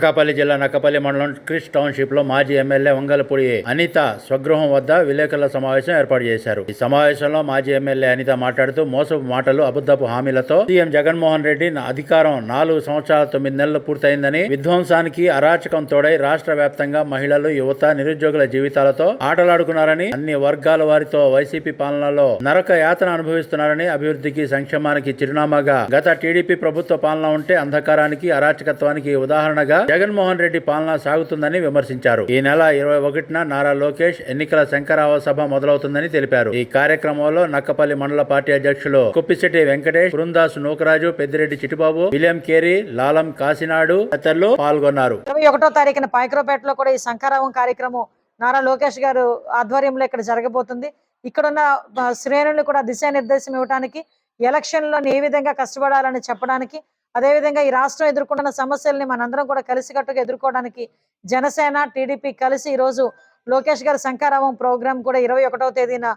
అనకాపల్లి జిల్లా నక్కపల్లి మండలం క్రిష్ టౌన్షిప్లో మాజీ ఎమ్మెల్యే వంగలపూడి అనిత స్వగృహం వద్ద విలేకరుల సమావేశం ఏర్పాటు చేశారు. ఈ సమావేశంలో మాజీ ఎమ్మెల్యే అనిత మాట్లాడుతూ మోసపు మాటలు అబద్ధపు హామీలతో సీఎం జగన్మోహన్ రెడ్డి అధికారం నాలుగు సంవత్సరాల తొమ్మిది నెలలు పూర్తయిందని విధ్వంసానికి అరాచకం తోడై రాష్ట్ర వ్యాప్తంగా మహిళలు యువత నిరుద్యోగుల జీవితాలతో ఆటలాడుకున్నారని అన్ని వర్గాల వారితో వైసీపీ పాలనలో నరక యాతన అనుభవిస్తున్నారని అభివృద్ధికి సంక్షేమానికి చిరునామాగా గత టీడీపీ ప్రభుత్వ పాలన ఉంటే అంధకారానికి అరాచకత్వానికి ఉదాహరణగా జగన్మోహన్ రెడ్డి పాలన సాగుతుందని విమర్శించారు. ఈ నెల ఇరవై ఒకటిన నారా లోకేష్ ఎన్నికల శంకరావ సభ మొదలవుతుందని తెలిపారు. ఈ కార్యక్రమంలో నక్కపల్లి మండల పార్టీ అధ్యక్షులు కుప్పిశెట్టి వెంకటేష్ బృందాస్ నూకరాజు పెద్దిరెడ్డి చిట్టిబాబు విలియం కేరీ లాలం కాసినాడు తదితరులు పాల్గొన్నారు. ఇరవై ఒకటో తారీఖున పాయకరావుపేటలో కూడా ఈ శంకరావం కార్యక్రమం నారా లోకేష్ గారు ఆధ్వర్యంలో ఇక్కడ జరగబోతుంది. ఇక్కడున్న శ్రేణులు కూడా దిశానిర్దేశం ఇవ్వడానికి ఎలక్షన్లో ఏ విధంగా కష్టపడాలని చెప్పడానికి అదేవిధంగా ఈ రాష్ట్రం ఎదుర్కొంటున్న సమస్యల్ని మనందరం కూడా కలిసికట్టుగా ఎదుర్కోవడానికి జనసేన టీడీపీ కలిసి ఈరోజు లోకేష్ గారి శంఖారావం ప్రోగ్రామ్ కూడా ఇరవై ఒకటవ తేదీన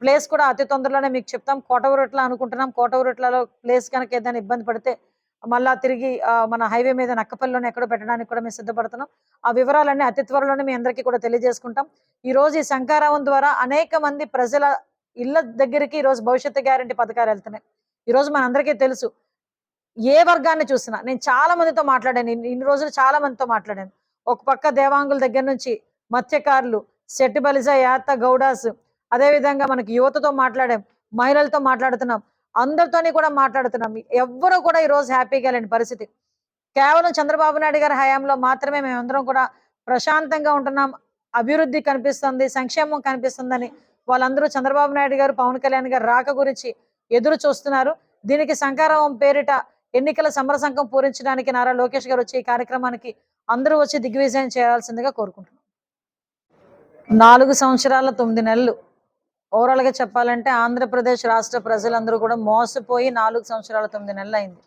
ప్లేస్ కూడా అతి తొందరలోనే మీకు చెప్తాం. కోటవురట్ల అనుకుంటున్నాం. కోటవురట్లలో ప్లేస్ కనుక ఏదైనా ఇబ్బంది పడితే మళ్ళా తిరిగి మన హైవే మీద నక్కపల్లిలోనే ఎక్కడో పెట్టడానికి కూడా మేము సిద్ధపడుతున్నాం. ఆ వివరాలన్నీ అతి త్వరలోనే మీ అందరికీ కూడా తెలియజేసుకుంటాం. ఈ రోజు ఈ శంకారావం ద్వారా అనేక మంది ప్రజల ఇళ్ళ దగ్గరికి ఈ రోజు భవిష్యత్తు గ్యారంటీ పథకాలు వెళ్తున్నాయి. ఈ రోజు మనందరికీ తెలుసు ఏ వర్గాన్ని చూసినా నేను చాలా మందితో మాట్లాడాను ఇన్ని- రోజులు చాలా మందితో మాట్లాడాను. ఒక పక్క దేవాంగుల దగ్గర నుంచి మత్స్యకారులు సెట్టిబలిజ యాత గౌడాస్ అదేవిధంగా మనకి యువతతో మాట్లాడాం మహిళలతో మాట్లాడుతున్నాం అందరితోని కూడా మాట్లాడుతున్నాం. ఎవ్వరూ కూడా ఈ రోజు హ్యాపీగా లేని పరిస్థితి. కేవలం చంద్రబాబు నాయుడు గారి హయాంలో మాత్రమే మేమందరం కూడా ప్రశాంతంగా ఉంటున్నాం అభివృద్ధి కనిపిస్తుంది సంక్షేమం కనిపిస్తుందని వాళ్ళందరూ చంద్రబాబు నాయుడు గారు పవన్ కళ్యాణ్ గారు రాక గురించి ఎదురు చూస్తున్నారు. దీనికి సంకారం పేరిట ఎన్నికల సమరసంకం పూరించడానికి నారా లోకేష్ గారు వచ్చి ఈ కార్యక్రమానికి అందరూ వచ్చి దిగ్విజయం చేయాల్సిందిగా కోరుకుంటున్నాం. నాలుగు సంవత్సరాల తొమ్మిది నెలలు. ఓవరాల్గా చెప్పాలంటే ఆంధ్రప్రదేశ్ రాష్ట్ర ప్రజలందరూ కూడా మోసపోయి నాలుగు సంవత్సరాల తొమ్మిది నెలలు అయింది.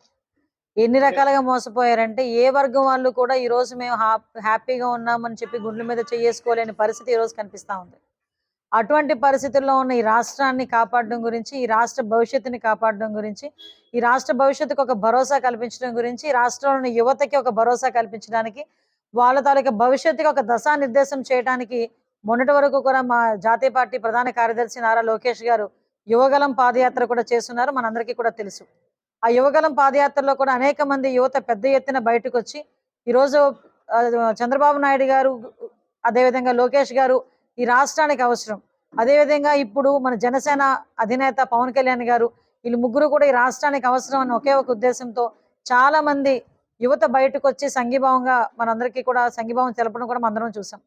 ఎన్ని రకాలుగా మోసపోయారంటే ఏ వర్గం వాళ్ళు కూడా ఈ రోజు మేము హ్యాపీగా ఉన్నామని చెప్పి గుండెల మీద చేసుకోలేని పరిస్థితి ఈ రోజు కనిపిస్తా ఉంది. అటువంటి పరిస్థితుల్లో ఉన్న ఈ రాష్ట్రాన్ని కాపాడడం గురించి ఈ రాష్ట్ర భవిష్యత్తుని కాపాడడం గురించి ఈ రాష్ట్ర భవిష్యత్తుకు ఒక భరోసా కల్పించడం గురించి రాష్ట్రంలోని యువతకి ఒక భరోసా కల్పించడానికి వాళ్ళ తాలూకా భవిష్యత్తుకి ఒక దశానిర్దేశం చేయడానికి మొన్నటి వరకు కూడా మా జాతీయ పార్టీ ప్రధాన కార్యదర్శి నారా లోకేష్ గారు యువగలం పాదయాత్ర కూడా చేస్తున్నారు. మనందరికీ కూడా తెలుసు. ఆ యువగలం పాదయాత్రలో కూడా అనేక మంది యువత పెద్ద ఎత్తున బయటకు వచ్చి ఈరోజు చంద్రబాబు నాయుడు గారు అదేవిధంగా లోకేష్ గారు ఈ రాష్ట్రానికి అవసరం. అదేవిధంగా ఇప్పుడు మన జనసేన అధినేత పవన్ కళ్యాణ్ గారు వీళ్ళు ముగ్గురు కూడా ఈ రాష్ట్రానికి అవసరం అన్న ఒకే ఒక ఉద్దేశంతో చాలా మంది యువత బయటకు వచ్చి సంఘీభావంగా మనందరికీ కూడా సంఘీభావం తెలపడం కూడా మనందరం చూసాం.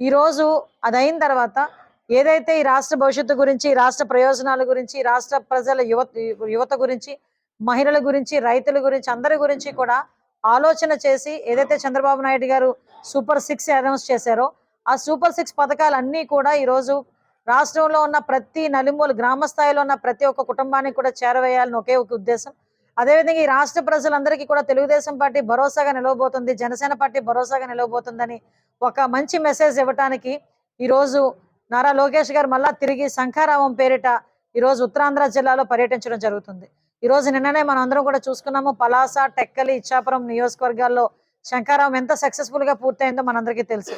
ఈ రోజు అది అయిన తర్వాత ఏదైతే ఈ రాష్ట్ర భవిష్యత్తు గురించి రాష్ట్ర ప్రయోజనాల గురించి రాష్ట్ర ప్రజల యువత యువత గురించి మహిళల గురించి రైతుల గురించి అందరి గురించి కూడా ఆలోచన చేసి ఏదైతే చంద్రబాబు నాయుడు గారు సూపర్ సిక్స్ అనౌన్స్ చేశారో ఆ సూపర్ సిక్స్ పథకాలన్నీ కూడా ఈ రోజు రాష్ట్రంలో ఉన్న ప్రతి నలుమూల గ్రామ స్థాయిలో ఉన్న ప్రతి ఒక్క కుటుంబానికి కూడా చేరవేయాలని ఒకే ఒక ఉద్దేశం. అదేవిధంగా ఈ రాష్ట్ర ప్రజలందరికీ కూడా తెలుగుదేశం పార్టీ భరోసాగా నిలవబోతుంది జనసేన పార్టీ భరోసాగా నిలవబోతుందని ఒక మంచి మెసేజ్ ఇవ్వటానికి ఈ రోజు నారా లోకేష్ గారు మళ్ళా తిరిగి శంఖారావం పేరిట ఈ రోజు ఉత్తరాంధ్ర జిల్లాలో పర్యటించడం జరుగుతుంది. ఈ రోజు నిన్ననే మనం అందరం కూడా చూసుకున్నాము పలాస టెక్కలి ఇచ్చాపురం నియోజకవర్గాల్లో శంఖారావం ఎంత సక్సెస్ఫుల్గా పూర్తయిందో మనందరికీ తెలుసు.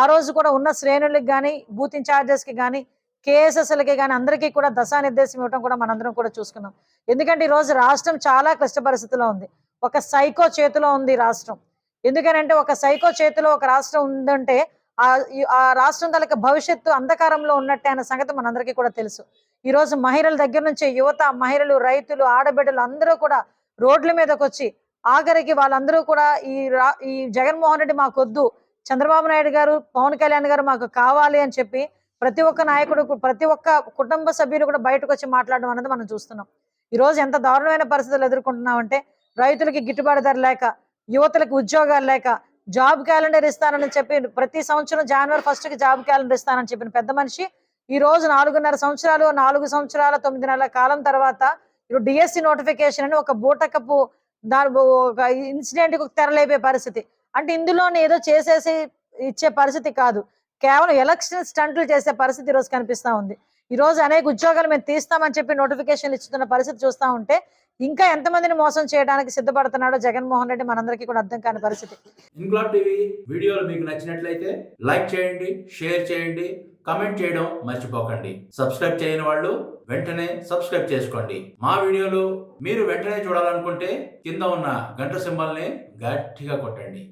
ఆ రోజు కూడా ఉన్న శ్రేణులకు కానీ బూత్ ఇన్ఛార్జెస్కి కానీ కేఎస్ఎస్ఎల్కి కానీ అందరికీ కూడా దశానిర్దేశం ఇవ్వడం కూడా మనందరం కూడా చూసుకున్నాం. ఎందుకంటే ఈ రోజు రాష్ట్రం చాలా క్లిష్ట పరిస్థితిలో ఉంది. ఒక సైకో చేతిలో ఉంది రాష్ట్రం. ఎందుకనంటే ఒక సైకో చేతిలో ఒక రాష్ట్రం ఉందంటే ఆ ఆ రాష్ట్రం తాలూకా భవిష్యత్తు అంధకారంలో ఉన్నట్టే అనే సంగతి మనందరికీ కూడా తెలుసు. ఈ రోజు మహిళల దగ్గర నుంచి యువత మహిళలు రైతులు ఆడబిడ్డలు అందరూ కూడా రోడ్ల మీదకి వచ్చి ఆఖరికి వాళ్ళందరూ కూడా ఈ రా ఈ జగన్మోహన్ రెడ్డి మాకొద్దు చంద్రబాబు నాయుడు గారు పవన్ కళ్యాణ్ గారు మాకు కావాలి అని చెప్పి ప్రతి ఒక్క నాయకుడు ప్రతి ఒక్క కుటుంబ సభ్యులు కూడా బయటకు వచ్చి మాట్లాడడం అనేది మనం చూస్తున్నాం. ఈ రోజు ఎంత దారుణమైన పరిస్థితులు ఎదుర్కొంటున్నామంటే రైతులకి గిట్టుబాటు ధర లేక యువతలకు ఉద్యోగాలు లేక జాబ్ క్యాలెండర్ ఇస్తానని చెప్పి ప్రతి సంవత్సరం జనవరి ఫస్ట్కి జాబ్ క్యాలెండర్ ఇస్తానని చెప్పిన పెద్ద మనిషి ఈ రోజు నాలుగున్నర సంవత్సరాలు నాలుగు సంవత్సరాల తొమ్మిది నెలల కాలం తర్వాత ఇప్పుడు డిఎస్సి నోటిఫికేషన్ అని ఒక బూటకపు దాని ఒక ఇన్సిడెంట్కు తెరలేపే పరిస్థితి. అంటే ఇందులోనే ఏదో చేసేసి ఇచ్చే పరిస్థితి కాదు. కేవలం ఎలక్షన్ స్టంట్లు చేసే పరిస్థితి ఈరోజు రోజు కనిపిస్తా ఉంది. ఈ రోజు అనేక ఉద్యోగాలు మేము తీస్తామని చెప్పి నోటిఫికేషన్లు ఇస్తున్న పరిస్థితి చూస్తా ఉంటే ఇంకా ఎంతమందిని మోసం చేయడానికి సిద్ధపడుతున్నాడో జగన్మోహన్ రెడ్డి మనందరికీ కూడా అర్థం కాని పరిస్థితి. ఇంక్లాబ్ టీవీ వీడియోలు మీకు నచ్చినట్లయితే లైక్ చేయండి షేర్ చేయండి కమెంట్ చేయడం మర్చిపోకండి. సబ్స్క్రైబ్ చేయని వాళ్ళు వెంటనే సబ్స్క్రైబ్ చేసుకోండి. మా వీడియోలు మీరు వెంటనే చూడాలనుకుంటే కింద ఉన్న గంట సింబల్ని గట్టిగా కొట్టండి.